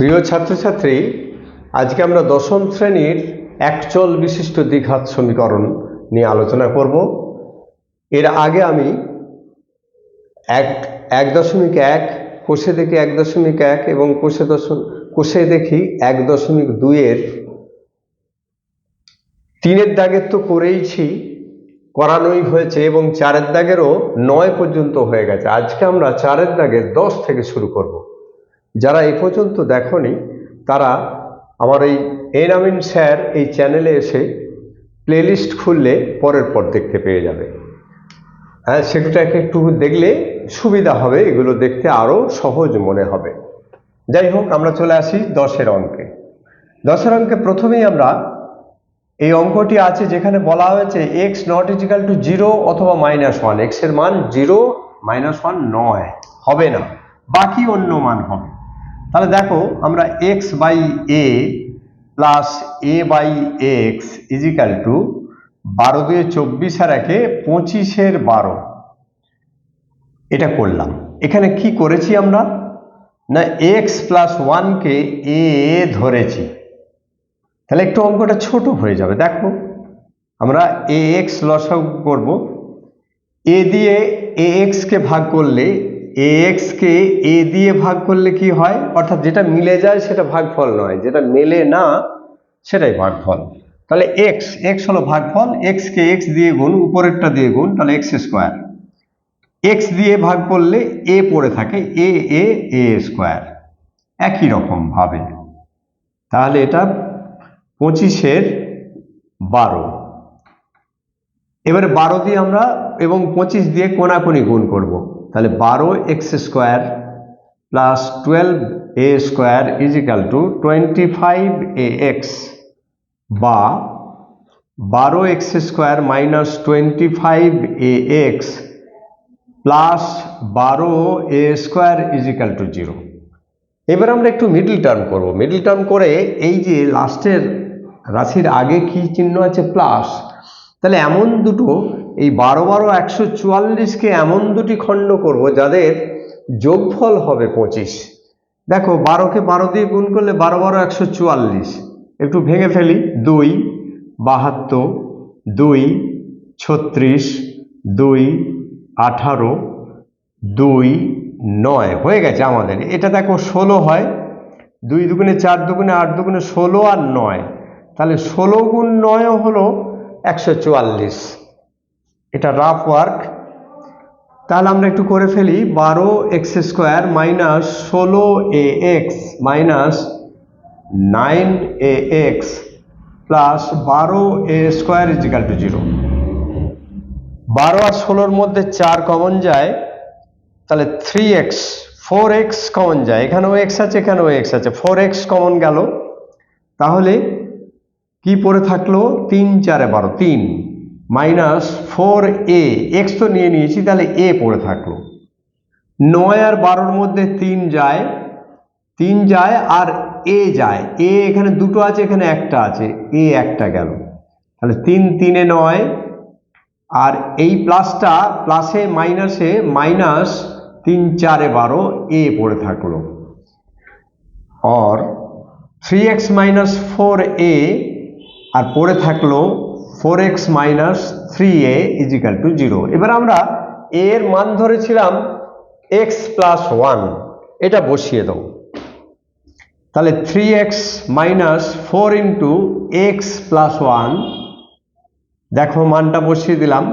প্রিয় ছাত্রছাত্রী, আজকে আমরা দশম শ্রেণির একচল বিশিষ্ট দ্বিঘাত সমীকরণ নিয়ে আলোচনা করব। এর আগে আমি এক এক দশমিক এক, কোষে দেখি এক দশমিক এক এবং কোষে দশম, কোষে দেখি এক দশমিক দুইয়ের তিনের দাগের তো করেইছি, করানোই হয়েছে এবং চারের দাগেরও নয় পর্যন্ত হয়ে গেছে। আজকে আমরা চারের দাগের দশ থেকে শুরু করব। যারা এ পর্যন্ত দেখনি, তারা আমার এই এনামিন স্যার এই চ্যানেলে এসে প্লেলিস্ট খুললে পরের পর দেখতে পেয়ে যাবে। হ্যাঁ সেটাকে একটু দেখলে সুবিধা হবে, এগুলো দেখতে আরও সহজ মনে হবে। যাই হোক, আমরা চলে আসি দশের অঙ্কে। দশের অঙ্কে প্রথমেই আমরা এই অঙ্কটি আছে যেখানে বলা হয়েছে x not is equal to zero অথবা মাইনাস ওয়ান এক্সের মান জিরো মাইনাস ওয়ান নয়। হবে না। বাকি অন্য মান হবে। তাহলে দেখো আমরা x by a plus a by x is equal to বারো দুয়ে চব্বিশ আর একে পঁচিশের বারো। এটা করলাম। এখানে কি করেছি আমরা? না এক্স প্লাস ওয়ানকে এ ধরেছি। তাহলে একটু অঙ্কটা ছোট হয়ে যাবে। দেখো, আমরা এ এক্স লসাগু করব। এ দিয়ে এ এক্সকে ভাগ করলে এ এক্সকে এ দিয়ে ভাগ করলে কি হয়? অর্থাৎ যেটা মিলে যায় সেটা ভাগফল নয়, যেটা মেলে না সেটাই ভাগফল। তাহলে এক্স এক্স হলো ভাগফল এক্সকে এক্স দিয়ে গুণ, উপরেরটা দিয়ে গুণ, তাহলে এক্স স্কোয়ার এক্স দিয়ে ভাগ করলে এ পড়ে থাকে এ এ এ স্কোয়ার একই রকম ভাবে। তাহলে এটা পঁচিশের বারো। এবারে বারো দিয়ে আমরা, এবং পঁচিশ দিয়ে কোনাকুনি গুণ করব। তাহলে বারো x square plus twelve a square is equal to twenty five a x বা বারো x square minus twenty five a x plus বারো a square is equal to zero. এবার আমরা একটু মিডল টার্ম করব। মিডল টার্ম করে এই যে লাস্টের রাশির আগে কি চিহ্ন আছে প্লাস, তাহলে এমন দুটো এই বারো বারো একশো চুয়াল্লিশকে এমন দুটি খণ্ড করব যাদের যোগফল হবে পঁচিশ। দেখো, বারোকে বারো দিয়ে গুণ করলে বারো বারো একশো চুয়াল্লিশ। একটু ভেঙে ফেলি। দুই, বাহাত্তর, দুই, ছত্রিশ, দুই, আঠারো, দুই, নয়। হয়ে গেছে আমাদের। এটা দেখো ষোলো হয়। দুই দুগুণে চার দুগুণে আট দুগুণে ষোলো আর নয়। তাহলে ষোলো গুণ নয় হলো একশো চুয়াল্লিশ। এটা রাফ ওয়ার্ক তাহলে আমরা একটু করে ফেলি, বারো এক্স স্কোয়ার মাইনাস ষোলো a x minus nine a x plus বারো a square is equal to zero বারো আর ষোলোর মধ্যে চার কমন যায়, তাহলে three x four x common যায়। এখানেও এক্স আছে, এখানেও এক্স আছে। ফোর এক্স কমন গেল। তাহলে কি পড়ে থাকল? তিন, চারে বারো, তিন। মাইনাস ফোর এ এক্স তো নিয়ে নিয়েছি, তাহলে এ পড়ে থাকল। নয় আর বারোর মধ্যে তিন যায় তিন যায় আর এ যায়। এ এখানে দুটো আছে, এখানে একটা আছে, এ একটা গেল। তাহলে তিন, তিনে নয়, আর এই প্লাসটা, প্লাসে, মাইনাসে, মাইনাস তিন, চারে বারো, এ পড়ে থাকল। Or, three x minus four a, আর পড়ে থাকল four x minus three a is equal to zero এবার আমরা এর মান ধরেছিলাম এক্স প্লাস ওয়ান এটা বসিয়ে দাও তাহলে three x minus four into x plus one দেখো মানটা বসিয়ে দিলাম।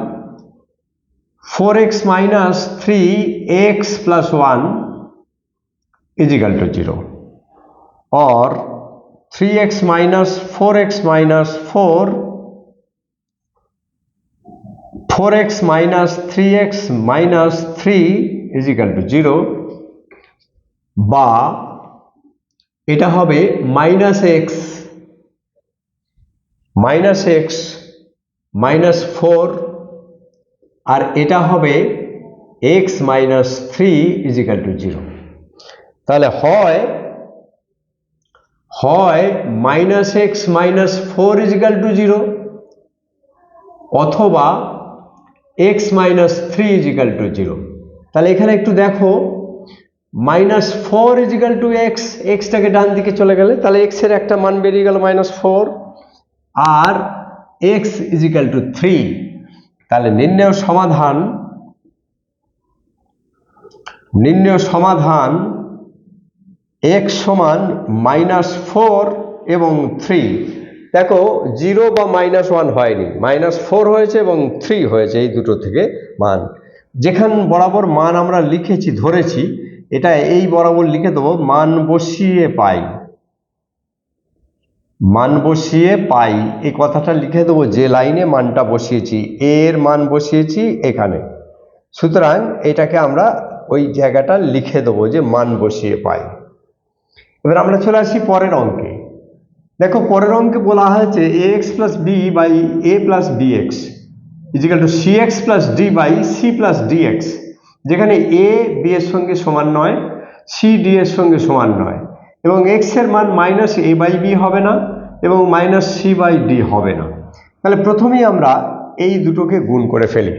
Four x minus three x plus one is equal to zero or 3x minus 4x minus 4 4x minus 3x minus 3 is equal to 0 বা এটা হবে minus x minus x minus four আর এটা হবে x minus three equal to zero তাহলে হয় হয় minus x minus four equal to zero অথবা x minus three equal to zero তাহলে এখানে একটু দেখো minus four equal to x এক্সটাকে ডান দিকে চলে গেলে, তাহলে এক্সের একটা মান বেরিয়ে গেল minus four R x is equal to three তাহলে নির্ণয় সমাধান নির্ণয় সমাধান এক্স সমান মাইনাস ফোর এবং থ্রি দেখো জিরো বা মাইনাস ওয়ান হয়নি। মাইনাস ফোর হয়েছে এবং থ্রি হয়েছে এই দুটো থেকে মান। যেখান বরাবর মান আমরা লিখেছি, ধরেছি, এটা এই বরাবর লিখে দেবো, মান বসিয়ে পাই। মান বসিয়ে পাই, এই কথাটা লিখে দেবো যে লাইনে মানটা বসিয়েছি এর মান বসিয়েছি এখানে। সুতরাং এটাকে আমরা ওই জায়গাটা লিখে দেবো যে মান বসিয়ে পাই। এবার আমরা চলে আসি পরের অঙ্কে। দেখো পরের অঙ্কে বলা হয়েছে a x plus b by a plus b x is equal to c x plus d by c plus d x যেখানে এ বি এর সঙ্গে সমান নয় সি ডি এর সঙ্গে সমান নয়, এবং এক্সের মান মাইনাস এ বাই বি হবে না, এবং মাইনাস সি বাই ডি হবে না। তাহলে প্রথমেই আমরা এই দুটোকে গুণ করে ফেলি।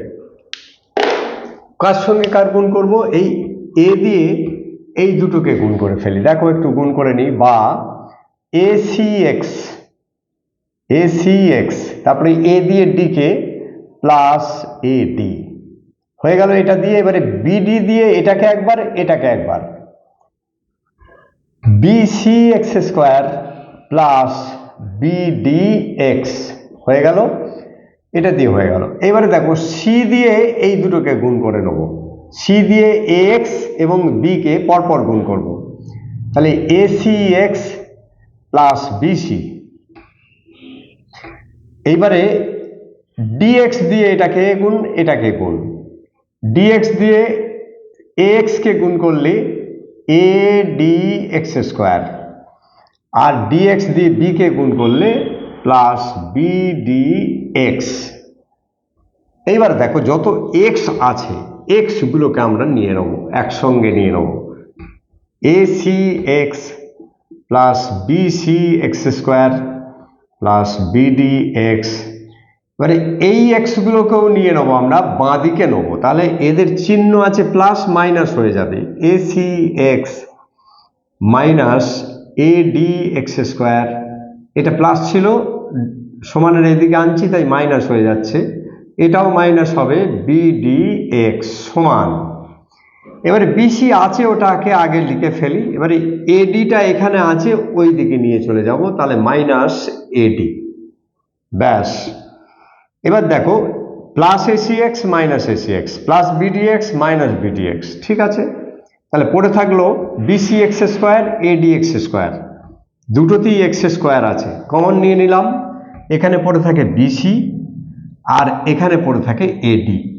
কার সঙ্গে কার গুণ করব? এই এ দিয়ে এই দুটোকে গুণ করে ফেলি। দেখো একটু গুণ করে নিই। বা a c x a c x তারপরে এ দিয়ে ডিকে প্লাস এ ডি হয়ে গেল এটা দিয়ে, এবারে বিডি দিয়ে এটাকে একবার এটাকে একবার। B c x square plus b d x হয়ে গেল, এটা দিয়ে হয়ে গেল। এবারে দেখো সি দিয়ে এই দুটোকে গুণ করে নেব। সি দিয়ে এ এক্স এবং বিকে পরপর গুণ করব। তাহলে a c x plus b c এইবারে ডিএক্স দিয়ে এটাকে গুণ এটাকে গুণ। ডিএক্স দিয়ে এক্সকে গুণ করলে এ ডি এক্স স্কোয়ার আর ডিএক্স দিয়ে বিকে গুণ করলে প্লাস বি ডি এক্স এইবার দেখো যত এক্স আছে এক্সগুলোকে আমরা নিয়ে নেব, একসঙ্গে নিয়ে নেব। A c x plus b c x square plus b d x এবারে এই এক্সগুলোকেও নিয়ে নেব আমরা বাঁ দিকে নেব। তাহলে এদের চিহ্ন আছে প্লাস মাইনাস হয়ে যাবে। A c x minus a d x square এটা প্লাস ছিল, সমানের এদিকে আনছি, তাই মাইনাস হয়ে যাচ্ছে। এটাও মাইনাস হবে বিডি এক্স সমান। এবারে বিসি আছে ওটাকে আগে লিখে ফেলি। এবারে এডিটা এখানে আছে, ওই দিকে নিয়ে চলে যাব, তাহলে মাইনাস এডি ব্যাস। এবার দেখো plus a c x minus a c x plus b d x minus b d x ঠিক আছে? তাহলে পড়ে থাকল b c x square a d x square দুটোতেই এক্স স্কোয়ার আছে। কমন নিয়ে নিলাম। এখানে পড়ে থাকে বিসি আর এখানে পড়ে থাকে এডি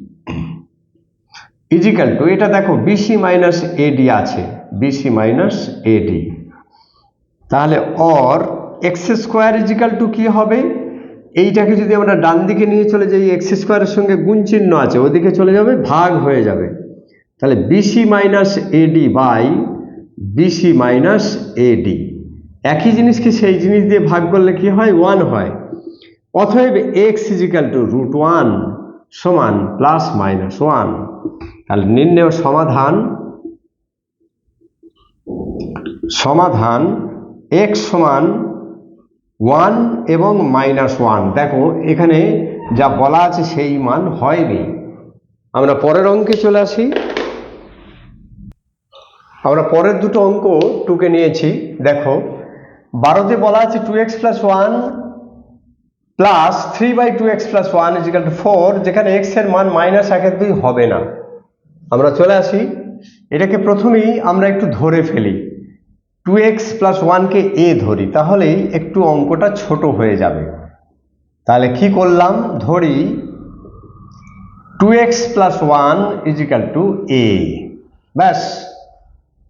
ইজিক্যাল টু এটা দেখো বিসি মাইনাস এডি আছে b c minus a d তাহলে or x square is equal to কি হবে? এইটাকে যদি আমরা ডান দিকে নিয়ে চলে যাই এক্স স্কোয়ারের সঙ্গে গুণ চিহ্ন আছে, ওদিকে চলে যাবে, ভাগ হয়ে যাবে। তাহলে b c minus a d by b c minus a d একই জিনিসকে সেই জিনিস দিয়ে ভাগ করলে কি হয়? ওয়ান হয়। অতএব x is equal to root one সমান প্লাস মাইনাস ওয়ান তাহলে নির্ণয় সমাধান সমাধান এক্স সমান ওয়ান এবং মাইনাস ওয়ান দেখো, এখানে যা বলা আছে সেই মান হয়নি। আমরা পরের অঙ্কে চলে আসি। আমরা পরের দুটো অঙ্ক টুকে নিয়েছি। দেখো, বারোতে বলা আছে two x plus one plus three by two x plus one is equal to four যেখানে এক্সের মান মাইনাস একের দুই হবে না। আমরা চলে আসি। এটাকে প্রথমেই আমরা একটু ধরে ফেলি। টু এক্স প্লাস ওয়ানকে এ ধরি, তাহলেই একটু অঙ্কটা ছোট হয়ে যাবে। তাহলে কি করলাম? ধরি two x plus one is equal to a ব্যাস।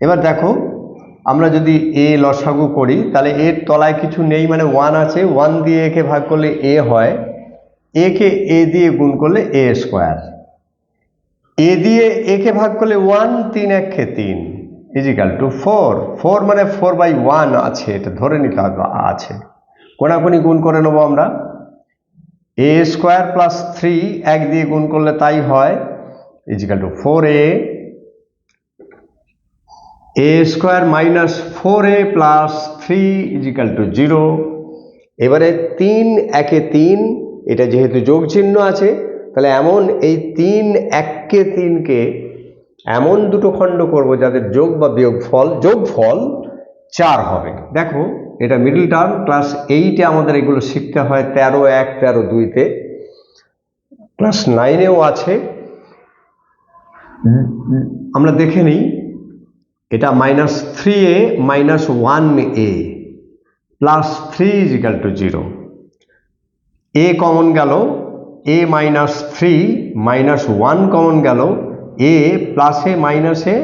এবার দেখো, আমরা যদি এ লসাগু করি, তাহলে এর তলায় কিছু নেই মানে ওয়ান আছে ওয়ান দিয়ে একে ভাগ করলে এ হয়। একে এ দিয়ে গুণ করলে এ স্কোয়ার এ দিয়ে একে ভাগ করলে ওয়ান তিন, একে তিন। Is equal to four four মানে ফোর বাই ওয়ান আছে, এটা ধরে নিতে হবে, আছে। কোনাকুনি গুণ করে নেব আমরা। এ স্কোয়ার প্লাস থ্রি এক দিয়ে গুণ করলে তাই হয়। Is equal to four a a square minus four a plus three is equal to zero এবারে তিন, একে তিন, এটা যেহেতু যোগ চিহ্ন আছে তাহলে এমন এই তিন এককে তিনকে এমন দুটো খণ্ড করব যাদের যোগ বা বিয়োগ ফল, যোগ ফল চার হবে। দেখো, এটা মিডল টার্ম ক্লাস এইটে আমাদের এগুলো শিখতে হয়, তেরো এক, তেরো দুইতে ক্লাস নাইনেও আছে। আমরা দেখে নিই, এটা minus three a minus one a. Plus three is equal to zero a common গেল a minus three minus one common গেল। এ প্লাসে মাইনাসে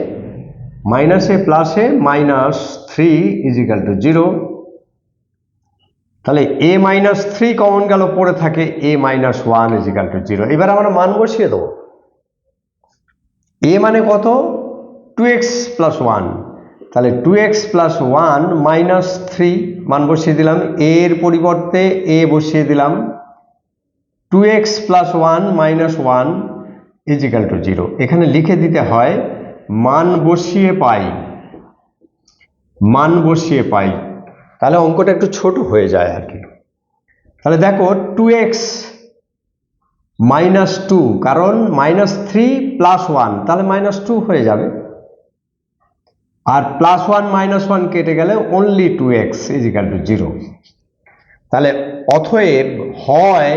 মাইনাসে প্লাসে minus three is equal to zero তাহলে এ মাইনাস থ্রি কমন গেল, পড়ে থাকে a minus one is equal to zero এবার আমরা মান বসিয়ে দেবো। এ মানে কত? টু এক্স প্লাস ওয়ান তাহলে two x plus one minus three মান বসিয়ে দিলাম। এর পরিবর্তে এ বসিয়ে দিলাম। Two x plus one minus one is equal to zero এখানে লিখে দিতে হয়, মান বসিয়ে পাই, মান বসিয়ে পাই। তাহলে অঙ্কটা একটু ছোট হয়ে যায় আর কি। তাহলে দেখো টু এক্স মাইনাস টু কারণ মাইনাস থ্রি প্লাস ওয়ান তাহলে মাইনাস টু হয়ে যাবে। আর প্লাস ওয়ান মাইনাস ওয়ান কেটে গেলে only two x is equal to zero তাহলে অথয়েব হয়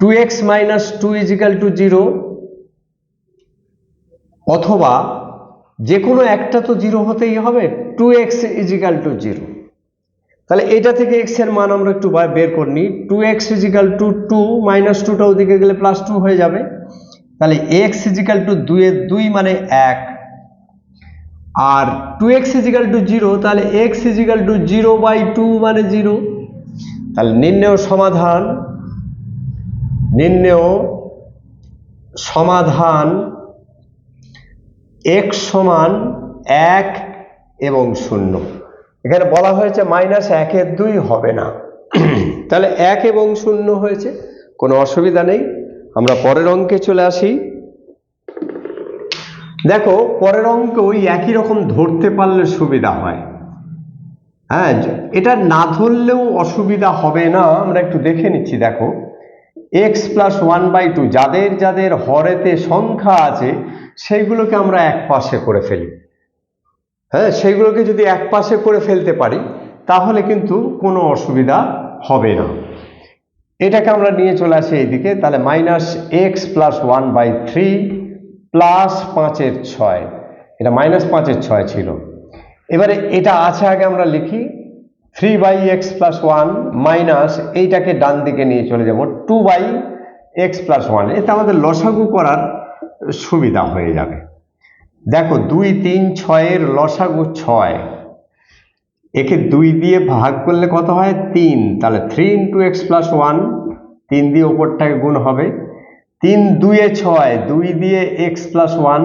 two x minus two is equal to zero অথবা যে কোনো একটা তো জিরো হতেই হবে two x is equal to zero তাহলে এটা থেকে এক্সের মান আমরা একটু বের করে নিই। Two x is equal to two minus টুটা ওদিকে গেলে প্লাস টু হয়ে যাবে। তাহলে এক্স ইজিক্যাল টু দুইয়ের দুই মানে এক। আর two x is equal to zero তাহলে x is equal to zero by two মানে জিরো তাহলে নির্ণেয় সমাধান নির্ণেয় সমাধান এক্স সমান এক এবং শূন্য। এখানে বলা হয়েছে মাইনাস একের দুই হবে না। তাহলে এক এবং শূন্য হয়েছে, কোনো অসুবিধা নেই। আমরা পরের অঙ্কে চলে আসি। দেখো, পরের অঙ্ক ওই একই রকম ধরতে পারলে সুবিধা হয়। হ্যাঁ এটা না ধরলেও অসুবিধা হবে না। আমরা একটু দেখে নিচ্ছি, দেখো। X plus one by two যাদের যাদের হরেতে সংখ্যা আছে, সেইগুলোকে আমরা এক পাশে করে ফেলি। হ্যাঁ সেইগুলোকে যদি এক পাশে করে ফেলতে পারি, তাহলে কিন্তু কোনো অসুবিধা হবে না। এটাকে আমরা নিয়ে চলে আসি এইদিকে, তাহলে minus x plus one by three plus পাঁচের ছয়। এটা মাইনাস পাঁচের ছয় ছিল। এবারে এটা আছে আগে আমরা লিখি three by x plus one minus এইটাকে ডান দিকে নিয়ে চলে যাব two by x plus one এতে আমাদের লসাগু করার সুবিধা হয়ে যাবে। দেখো, দুই, তিন, ছয়ের লসাগু ছয়। একে দুই দিয়ে ভাগ করলে কত হয়? তিন। তাহলে three into x plus one তিন দিয়ে ওপরটাকে গুণ হবে। তিন দুয়ে ছয়, দুই দিয়ে এক্স প্লাস ওয়ান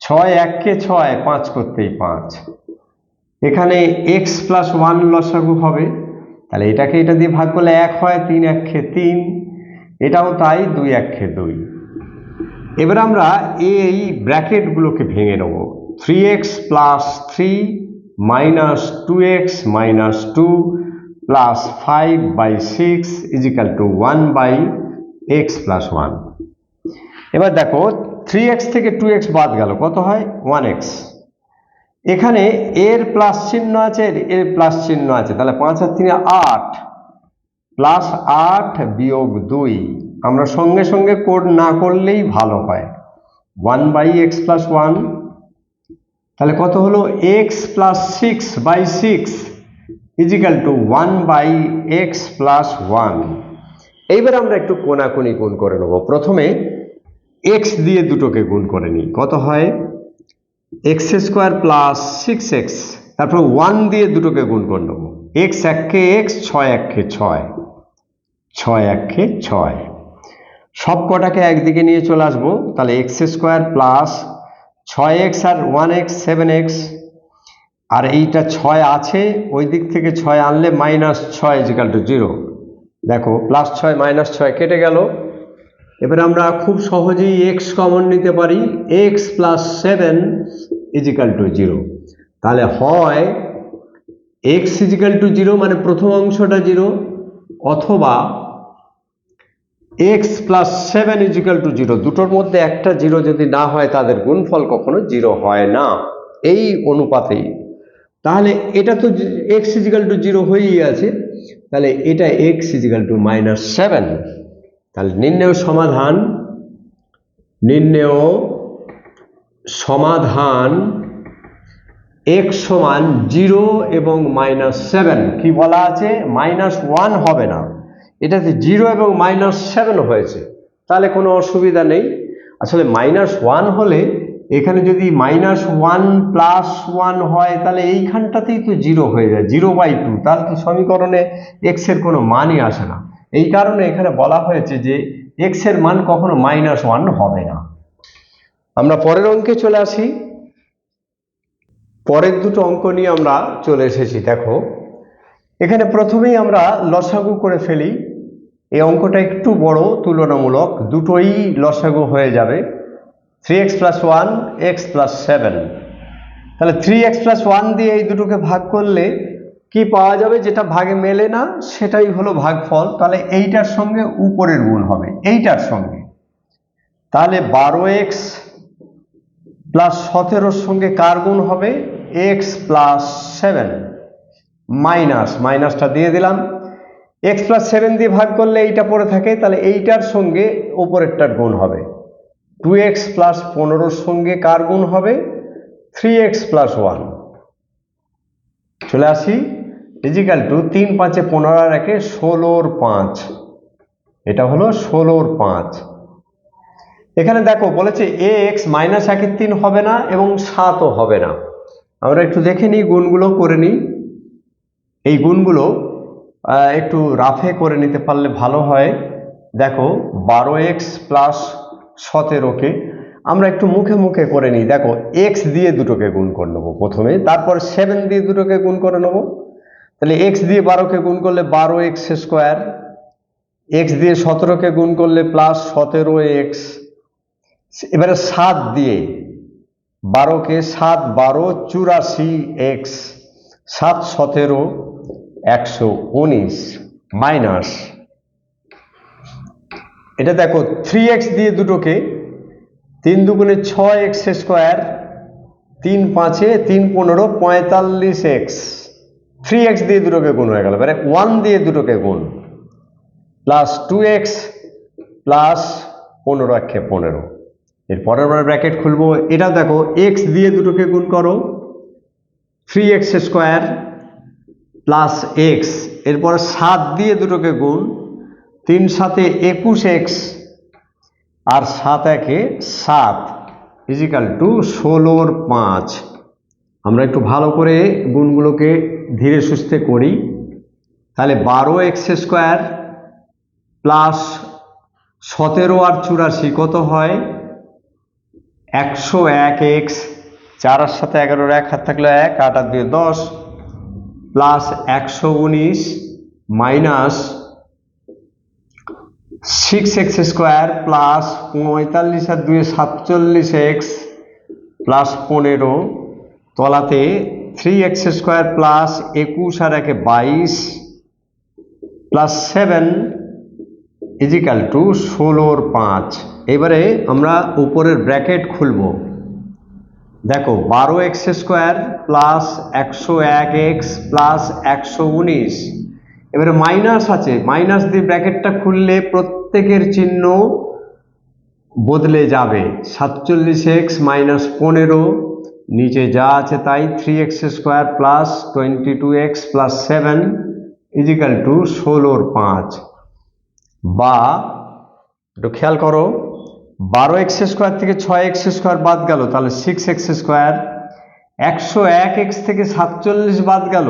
ছয় এককে ছয়, পাঁচ করতেই পাঁচ। এখানে এক্স প্লাস ওয়ান লসাগু হবে। তাহলে এটাকে এটা দিয়ে ভাগ করলে এক হয় তিন একে তিন। এটাও তাই দুই একে দুই। এবার আমরা এই ব্র্যাকেটগুলোকে ভেঙে নেব। Three x plus three minus two x minus two plus five by six is equal to one by x plus one এবার দেখো থ্রি এক্স থেকে টু এক্স বাদ গেল। কত হয়? ওয়ান এক্স এখানে এর প্লাস চিহ্ন আছে, এর প্লাস চিহ্ন আছে। তাহলে পাঁচ আর তিনে আট প্লাস আট বিয়োগ দুই। আমরা সঙ্গে সঙ্গে কোড না করলেই ভালো হয়। One by x plus one তাহলে কত হলো? X plus six by six is equal to one by x plus one এইবার আমরা একটু কোনাকুনি গুণ করে নেব। প্রথমে এক্স দিয়ে দুটোকে গুণ করে নিই। কত হয়? X square plus six x তারপর ওয়ান দিয়ে দুটোকে গুণ করে নেব। এক্স এককে এক্স ছয় এককে ছয় ছয় এককে ছয়। সব কটাকে একদিকে নিয়ে চলে আসব, তাহলে এক্স স্কোয়ার প্লাস ছয় এক্স আর ওয়ান এক্স সেভেন এক্স আর এইটা ছয় আছে, ওই দিক থেকে ছয় আনলে মাইনাস ছয় ইজিক্যাল টু জিরো দেখো প্লাস ছয় মাইনাস ছয় কেটে গেল। এবার আমরা খুব সহজেই এক্স কমন নিতে পারি x plus seven is equal to zero তাহলে হয় এক্স ইজিক্যাল টু জিরো মানে প্রথম অংশটা জিরো অথবা x plus seven is equal to zero দুটোর মধ্যে একটা জিরো যদি না হয় তাদের গুণফল কখনো জিরো হয় না। এই অনুপাতেই। তাহলে এটা তো এক্স ইজিক্যাল টু জিরো হয়েই আছে। তাহলে এটা x is equal to minus seven তাহলে নির্ণয় সমাধান। নির্ণয় সমাধান এক্স সমান জিরো এবং মাইনাস সেভেন কি বলা আছে? মাইনাস ওয়ান হবে না। এটাতে জিরো এবং মাইনাস সেভেন হয়েছে। তাহলে কোনো অসুবিধা নেই। আসলে মাইনাস ওয়ান হলে এখানে যদি মাইনাস ওয়ান প্লাস ওয়ান হয়, তাহলে এইখানটাতেই তো জিরো হয়ে যায়। জিরো বাই টু তাহলে তো সমীকরণে এক্সের কোনো মানই আসে না। এই কারণে এখানে বলা হয়েছে যে এক্সের মান কখনো মাইনাস ওয়ান হবে না। আমরা পরের অঙ্কে চলে আসি। পরের দুটো অঙ্ক নিয়ে আমরা চলে এসেছি, দেখো। এখানে প্রথমেই আমরা লসাগু করে ফেলি। এই অঙ্কটা একটু বড়, তুলনামূলক, দুটোই লসাগু হয়ে যাবে। Three x plus one x plus seven তাহলে থ্রি এক্স প্লাস ওয়ান দিয়ে এই দুটোকে ভাগ করলে কি পাওয়া যাবে? যেটা ভাগে মেলে না, সেটাই হলো ভাগফল। তাহলে এইটার সঙ্গে উপরের গুণ হবে, এইটার সঙ্গে। তাহলে বারো এক্স প্লাস সতেরোর সঙ্গে কার গুণ হবে? X plus seven. মাইনাস, মাইনাসটা দিয়ে দিলাম। এক্স প্লাস সেভেন দিয়ে ভাগ করলে এইটা পড়ে থাকে, তাহলে এইটার সঙ্গে ওপরেরটার গুণ হবে। টু এক্স প্লাস পনেরোর সঙ্গে কার গুণ হবে? Three x plus one. চলে আসি। ইজিক্যাল টু তিন পাঁচে পনেরো আর একে ষোলোর পাঁচ। এটা হলো ষোলোর পাঁচ। এখানে দেখো, বলেছে এ এক্স মাইনাস একের তিন হবে না এবং সাতও হবে না। আমরা একটু দেখে নিই, গুণগুলো করে নিই। এই গুণগুলো একটু রাফে করে নিতে পারলে ভালো হয়। দেখো, বারো এক্স প্লাস সতেরোকে আমরা একটু মুখে মুখে করে নিই। দেখো এক্স দিয়ে দুটোকে গুণ করে নেব প্রথমে, তারপর সেভেন দিয়ে দুটোকে গুণ করে নেব। তাহলে এক্স দিয়ে বারোকে গুণ করলে বারো এক্স স্কোয়ার এক্স দিয়ে সতেরোকে গুণ করলে প্লাস সতেরো এক্স এবারে সাত দিয়ে বারোকে সাত বারো চুরাশি এক্স, সাত সতেরো একশো উনিশ মাইনাস। এটা দেখো থ্রি এক্স দিয়ে দুটোকে তিন দুগুণে ছয় এক্স স্কোয়ার, তিন পাঁচে তিন পনেরো পঁয়তাল্লিশ এক্স। থ্রি এক্স দিয়ে দুটোকে গুণ হয়ে গেল, এবারে ওয়ান দিয়ে দুটোকে গুণ। প্লাস টু এক্স প্লাস পনেরো একে পনেরো। এর পরের বার ব্র্যাকেট খুলবো। এটা দেখো এক্স দিয়ে দুটোকে গুণ করো। Three x square plus x এরপরে সাত দিয়ে দুটোকে গুণ। তিন সাথে একুশ এক্স আর সাত একে সাত ফিজিক্যাল টু ষোলোর পাঁচ। আমরা একটু ভালো করে গুণগুলোকে ধীরে সুস্থে করি। তাহলে বারো এক্স স্কোয়ার প্লাস সতেরো আর চুরাশি কত হয়? একশো এক এক্স চারের সাথে এগারোর এক হাত থাকলে এক, আট আর দুই, দশ প্লাস একশো উনিশ minus six x square plus পঁয়তাল্লিশ আর দুই, সাতচল্লিশ এক্স প্লাস পনেরো, তলাতে থ্রি এক্স স্কোয়ার প্লাস একুশ আর একে বাইশ প্লাস সেভেন ইজিক্যাল টু ষোলোর পাঁচ। এবারে আমরা উপরের ব্র্যাকেট খুলব। দেখো, বারো এক্স স্কোয়ার প্লাস একশো এক এক্স প্লাস একশো উনিশ। এবারে মাইনাস আছে, মাইনাস দিয়ে ব্র্যাকেটটা খুললে প্রত্যেকের চিহ্ন বদলে যাবে। সাতচল্লিশ এক্স মাইনাস পনেরো, নিচে যা আছে তাই three x square plus twenty two x plus seven is equal to ষোলোর পাঁচ। বা একটু খেয়াল করো, বারো এক্স স্কোয়ার থেকে ছয় এক্স স্কোয়ার বাদ গেল, তাহলে সিক্স এক্স স্কোয়ার, একশো এক এক্স থেকে সাতচল্লিশ বাদ গেল,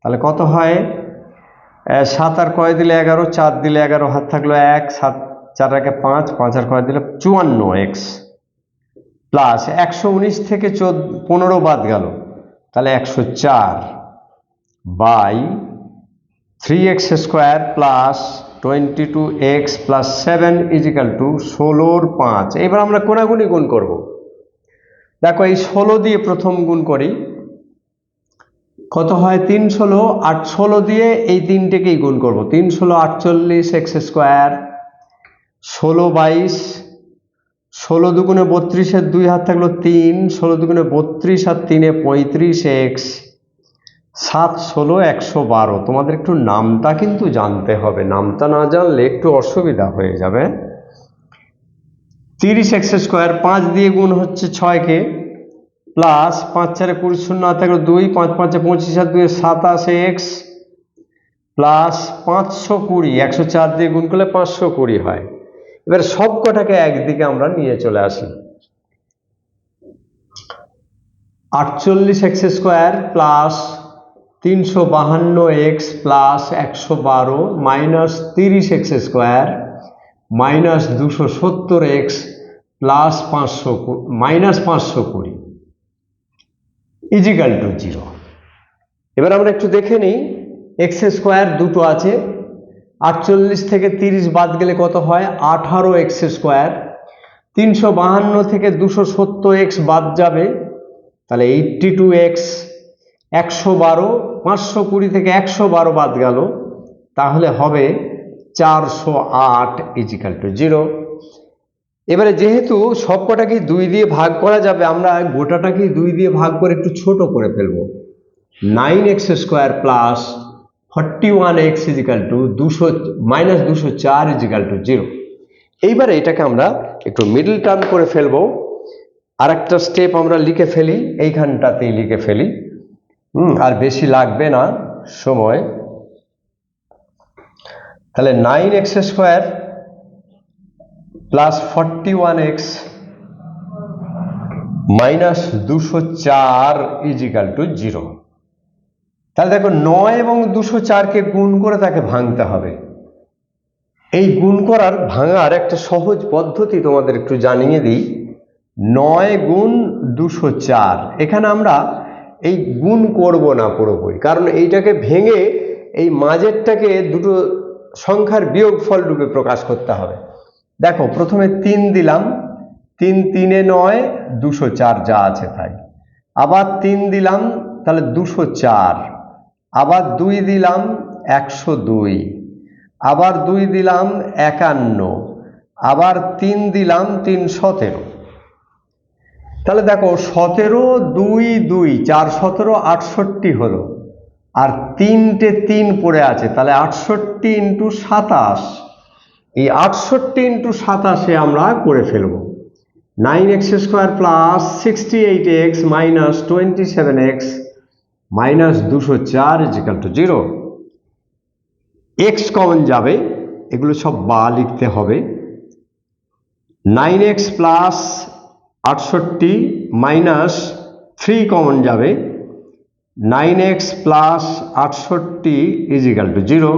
তাহলে কত হয়? সাত আর কয় দিলে এগারো, চার দিলে এগারো, হাত থাকল এক, সাত, চার একে পাঁচ পাঁচ আর কয় দিলে চুয়ান্ন এক্স প্লাস একশো উনিশ থেকে চোদ্দ, পনেরো বাদ গেল, তাহলে একশো চার, by three x square plus twenty two x plus seven is equal to ষোলোর পাঁচ। এবার আমরা কোনাগুনি গুণ করব। দেখো, এই ষোলো দিয়ে প্রথম গুণ করি। কত হয়? তিন ষোলো, আট ষোলো দিয়ে এই তিনটেকেই গুণ করব। তিন ষোলো, আটচল্লিশ, এক্স স্কোয়ার, ষোলো, বাইশ, ষোলো দুগুণে বত্রিশের দুই হাত থাকল তিন, ষোলো দুগুণে বত্রিশ আর তিনে পঁয়ত্রিশ এক্স। সাত, ষোলো, একশো বারো। তোমাদের একটু নামটা কিন্তু জানতে হবে। নামটা না জানলে একটু অসুবিধা হয়ে যাবে। তিরিশ এক্স স্কোয়ার, পাঁচ দিয়ে গুণ হচ্ছে ছয়কে, প্লাস পাঁচ চারে কুড়ি শূন্য থাকল দুই, পাঁচ পাঁচে পঁচিশ আর দুই সাতাশ এক্স, প্লাস পাঁচশো কুড়ি, একশো চার দিয়ে গুণ করলে পাঁচশো কুড়ি হয়। এবার সব কটাকে একদিকে আমরা নিয়ে চলে আসি। আটচল্লিশ এক্স স্কোয়ার, প্লাস তিনশো বাহান্ন এক্স প্লাস একশো বারো মাইনাস তিরিশ এক্স স্কোয়ার মাইনাস দুশো সত্তর এক্স প্লাস পাঁচশো মাইনাস পাঁচশো কুড়ি। Is equal to zero. এবার আমরা একটু দেখে নিই, এক্স স্কোয়ার দুটো আছে, আটচল্লিশ থেকে তিরিশ বাদ গেলে কত হয়? আঠারো এক্স স্কোয়ার। তিনশো বাহান্ন থেকে দুশো সত্তর এক্স বাদ যাবে, তাহলে এইটটি টু এক্স একশো বারো, পাঁচশো কুড়ি থেকে একশো বারো বাদ গেল। তাহলে হবে চারশো আট ইজিক্যাল টু জিরো এবারে যেহেতু সবকটাকেই দুই দিয়ে ভাগ করা যাবে, আমরা গোটাটাকেই দুই দিয়ে ভাগ করে একটু ছোট করে ফেলব। Nine x square plus forty one x is equal to দুশো মাইনাস দুশো চার ইজিক্যাল টু জিরো এইবারে এটাকে আমরা একটু মিডল টার্ম করে ফেলব। আর একটা স্টেপ আমরা লিখে ফেলি, এইখানটাতেই লিখে ফেলি। আর বেশি লাগবে না, সময়। তাহলে nine x square plus forty one x minus দুশো চার ইজিক্যাল টু জিরো তাহলে দেখো নয় এবং দুশো চারকে গুণ করে তাকে ভাঙতে হবে। এই গুণ করার ভাঙার একটা সহজ পদ্ধতি তোমাদের একটু জানিয়ে দিই। নয় গুণ দুশো চার, এখানে আমরা এই গুণ করব না পুরোপুরি। কারণ এইটাকে ভেঙে এই মাঝেরটাকে দুটো সংখ্যার বিয়োগফল রূপে প্রকাশ করতে হবে। দেখো, প্রথমে তিন দিলাম। তিন তিনে নয়, দুশো চার যা আছে তাই। আবার তিন দিলাম, তাহলে দুশো চার। আবার দুই দিলাম, একশো দুই। আবার দুই দিলাম, একান্ন। আবার তিন দিলাম তিন সতেরো তাহলে দেখো সতেরো দুই দুই, চার সতেরো আটষট্টি হলো। আর তিনটে তিন পড়ে আছে, তাহলে আটষট্টি ইন্টু সাতাশ। এই আটষট্টি ইন্টু সাতাশে আমরা করে ফেলব। Nine x square plus sixty eight x minus twenty seven x minus দুশো চার is equal to zero x common যাবে, এগুলো সব বা লিখতে হবে। নাইন এক্স প্লাস আটষট্টি মাইনাস থ্রি কমন যাবে। নাইন এক্স প্লাস আটষট্টি is equal to zero.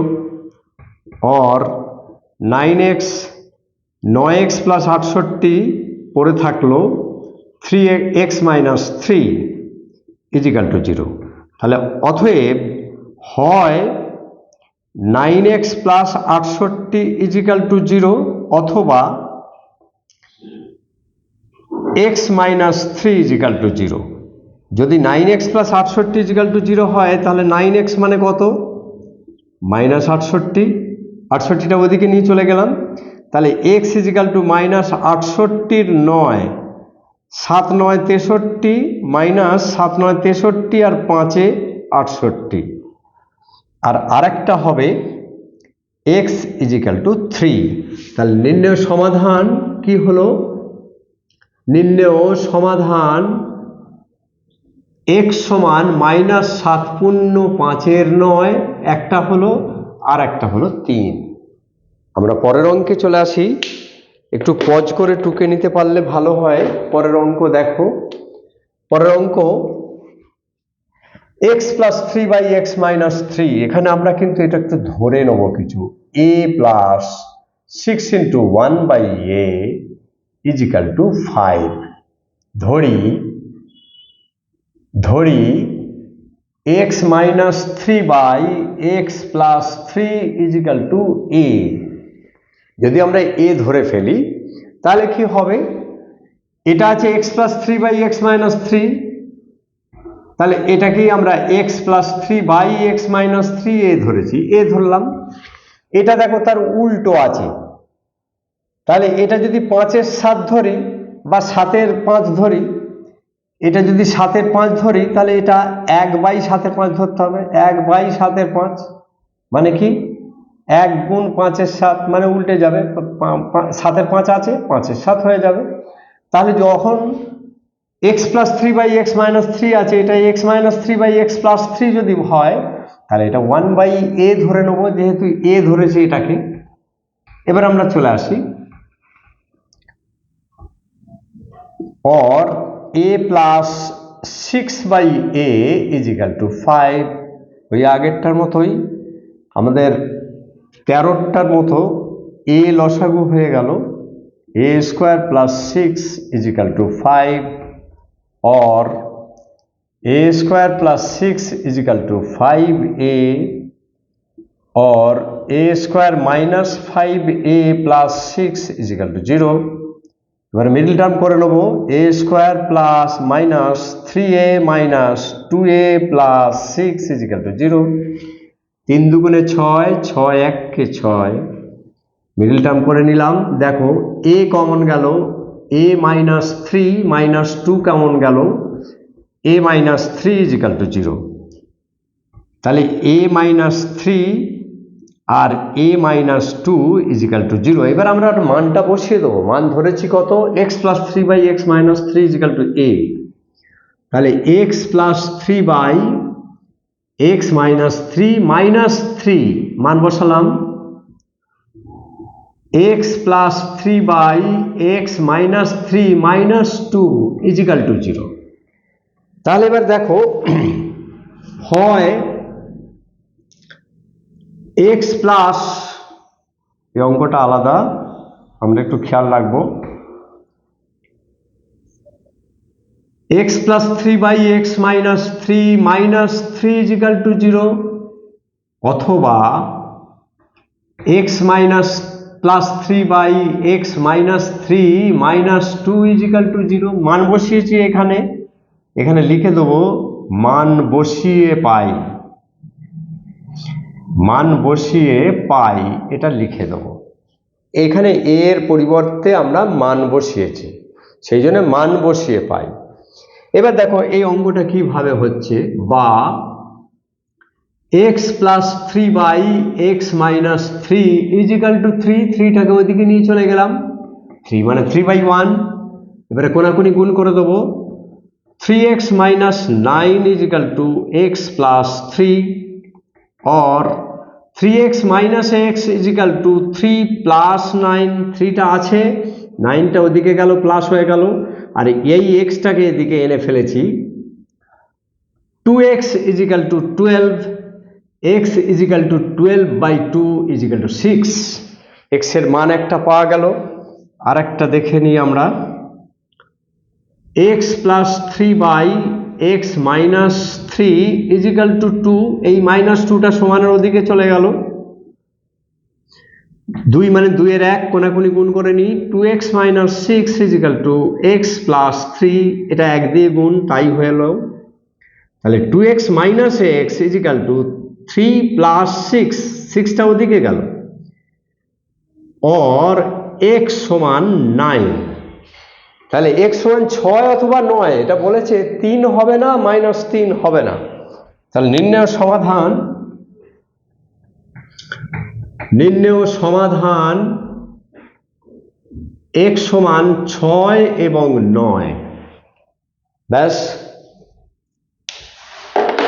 Or nine x, নয় এক্স প্লাস আটষট্টি পড়ে থাকল three x minus three is equal to zero. তাহলে অতএব হয় নাইন এক্স প্লাস আটষট্টি ইজিক্যাল টু জিরো অথবা x minus three is equal to zero যদি নাইন এক্স প্লাস আটষট্টি ইজিক্যাল টু জিরো হয়, তাহলে নাইন এক্স মানে কত? মাইনাস আটষট্টি। আটষট্টিটা ওদিকে নিয়ে চলে গেলাম। তাহলে x is equal to minus আটষট্টির নয়, সাত নয় তেষট্টি মাইনাস সাত নয় তেষট্টি আর পাঁচে আটষট্টি। আর আরেকটা হবে এক্স ইজিক্যাল টু থ্রি তাহলে নির্ণয় সমাধান কি হলো? নির্ণয় সমাধান এক্স সমান মাইনাস সাত পূর্ণ পাঁচের নয়, একটা হলো আর একটা হলো তিন। আমরা পরের অঙ্কে চলে আসি। একটু পজ করে টুকে নিতে পারলে ভালো হয়। পরের অঙ্ক দেখো। পরের অঙ্ক, x plus three by x minus three. এখানে আমরা কিন্তু এটা একটু ধরে নেব কিছু। A plus six into one by a. Is equal to five ধরি ধরি x minus three by x plus three is equal to a যদি আমরা এ ধরে ফেলি, তাহলে কি হবে? এটা আছে x plus three by x minus three তাহলে এটাকেই আমরা x plus three by x minus three a ধরেছি, এ ধরলাম। এটা দেখো তার উল্টো আছে। তাহলে এটা যদি পাঁচের সাত ধরি বা সাতের পাঁচ ধরি, এটা যদি সাতের পাঁচ ধরি, তাহলে এটা এক বাই সাতের পাঁচ ধরতে হবে। এক বাই সাতের পাঁচ মানে কি? এক গুণ পাঁচের সাত মানে উল্টে যাবে। সাতের পাঁচ আছে, পাঁচের সাত হয়ে যাবে। তাহলে যখন x plus three by x minus three আছে, এটা x minus three by x plus three যদি হয়, তাহলে এটা ওয়ান বাই এ ধরে নেব, যেহেতু এ ধরেছে এটাকে। এবার আমরা চলে আসি। Or a plus 6 by a is equal to 5 ওই আগেরটার মতোই আমাদের তেরোটার মতো a লসাগু হয়ে গেল। a square plus six is equal to five or a square plus six is equal to five a or a square minus five a plus six is equal to zero এবার middle term করে নেব a square plus minus three a minus two a plus six is equal to zero তিন দুগুণে ছয় ছয় এককে ছয়। Middle term করে নিলাম, দেখো এ কমন গেল a minus three minus two common গেল a minus three is equal to zero তাহলে a minus three R a minus two is equal to zero এবার আমরা মানটা বসিয়ে দেবো। মান ধরেছি কত? X plus three by x minus three is equal to a তাহলে x plus three by x minus three minus three মান বসালাম। X plus three by x minus three minus two is equal to zero তাহলে এবার দেখো, হয় x plus এই অঙ্কটা আলাদা। আমরা একটু খেয়াল রাখব। X plus three by x minus three minus three is equal to zero অথবা x minus plus three by x minus three minus two is equal to zero মান বসিয়েছি এখানে। এখানে লিখে দেবো, মান বসিয়ে পাই। মান বসিয়ে পাই, এটা লিখে দেব। এখানে এর পরিবর্তে আমরা মান বসিয়েছি, সেই জন্য মান বসিয়ে পাই। এবার দেখো, এই অঙ্কটা কীভাবে হচ্ছে? বা x plus three by x minus three is equal to three থ্রিটাকে ওইদিকে নিয়ে চলে গেলাম। থ্রি মানে থ্রি বাই ওয়ান এবারে কোনাকুনি গুণ করে দেবো। Three x minus nine is equal to x plus three or 3x minus x is equal to 3 plus 9 থ্রিটা আছে নাইনটা ওদিকে গেল প্লাস হয়ে গেল, আর এই এক্সটাকে এদিকে এনে ফেলেছি two x is equal to twelve x is equal to twelve by two is equal to six এক্সের মান একটা পাওয়া গেল আর একটা দেখে নিই আমরা x plus three by x minus three is equal to two এই মাইনাস টুটা সমানের ওদিকে চলে গেল। দুই মানে দুইয়ের এক কোনাকুনি গুণ করে নিই two x minus six is equal to x plus three এটা এক দিয়ে গুণ, তাই হয়ে এলো। তাহলে two x minus x is equal to three plus six সিক্সটা ওদিকে গেল। অর এক্স সমান নাইন তাহলে এক্স সমান ছয় অথবা নয়, এটা বলেছে তিন হবে না মাইনাস তিন হবে না। তাহলে নির্ণয় সমাধান নির্ণয় সমাধান এক্স সমান ছয় এবং নয়। ব্যাস,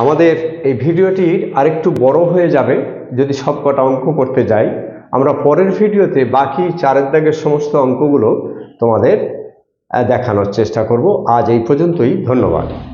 আমাদের এই ভিডিওটি আরেকটু বড় হয়ে যাবে, যদি সব কটা অঙ্ক করতে যাই। আমরা পরের ভিডিওতে বাকি চারের দাগের সমস্ত অঙ্কগুলো তোমাদের দেখানোর চেষ্টা করব। আজ এই পর্যন্তই ধন্যবাদ।